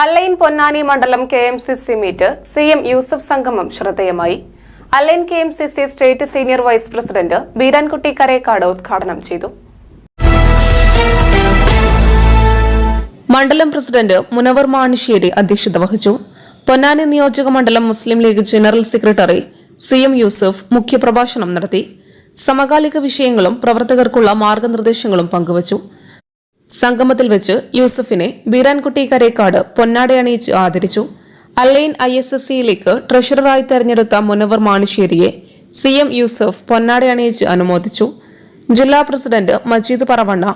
Al Ain Ponnani മണ്ഡലം K M C C meet C M Yusuf സംഗമം ശ്രദ്ധേയമായി. Al Ain K M C C state senior vice president Beerankutty Karekkad ഉദ്ഘാടനം ചെയ്തു. മണ്ഡലം president Munavar Manissery അധ്യക്ഷത വഹിച്ചു. പൊന്നാനി നിയോജക മണ്ഡലം Muslim League general secretary C M Yusuf മുഖ്യപ്രഭാഷണം നടത്തി. സമകാലിക വിഷയങ്ങളും പ്രവർത്തകർക്കുള്ള മാർഗനിർദ്ദേശങ്ങളും പങ്കുവച്ചു. സംഗമത്തിൽ വെച്ച് യൂസഫിനെ ബീരാൻകുട്ടി കരേക്കാട് പൊന്നാടയണിയിച്ച് ആദരിച്ചു. അല്ലൈൻ ഐ എസ് എസ് സിയിലേക്ക് ട്രഷററായി തെരഞ്ഞെടുത്ത മുനവർ മാണിശ്ശേരിയെ സി എം യൂസഫ് പൊന്നാടയണിയിച്ച് അനുമോദിച്ചു. ജില്ലാ president Majeed Paravanna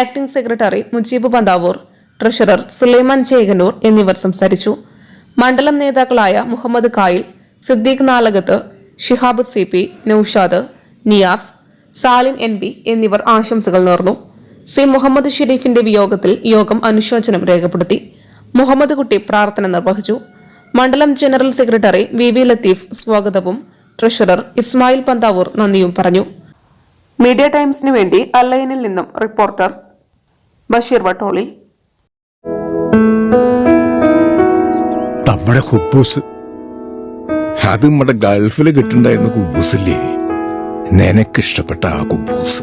acting secretary Mujeeb Panthavoor treasurer Sulaiman Chekanur എന്നിവർ സംസാരിച്ചു. മണ്ഡലം നേതാക്കളായ Muhammad Kayil Siddique Nalakath Shihab C P Noushad Niyas Salin N B എന്നിവർ ആശംസകൾ നേർന്നു. സി മുഹമ്മദ് ഷെരീഫിന്റെ വിയോഗത്തിൽ യോഗം അനുശോചനം രേഖപ്പെടുത്തി. മുഹമ്മദ് കുട്ടി പ്രാർത്ഥന നിർവഹിച്ചു. മണ്ഡലം general secretary V V Latheef സ്വാഗതവും ട്രഷറർ ഇസ്മായിൽ പന്താവൂർ നന്ദിയും പറഞ്ഞു. മീഡിയ ടൈംസിനു വേണ്ടി അല്ലൈനിൽ നിന്നും റിപ്പോർട്ടർ ബഷീർ വട്ടോളി. നമ്മുടെ ഹുബൂസ്. അത് നമ്മുടെ ഗൾഫിൽ കിട്ടുണ്ടായിരുന്ന കുബൂസില്ലേ? നിനക്കിഷ്ടപ്പെട്ട ആ കുബൂസ്.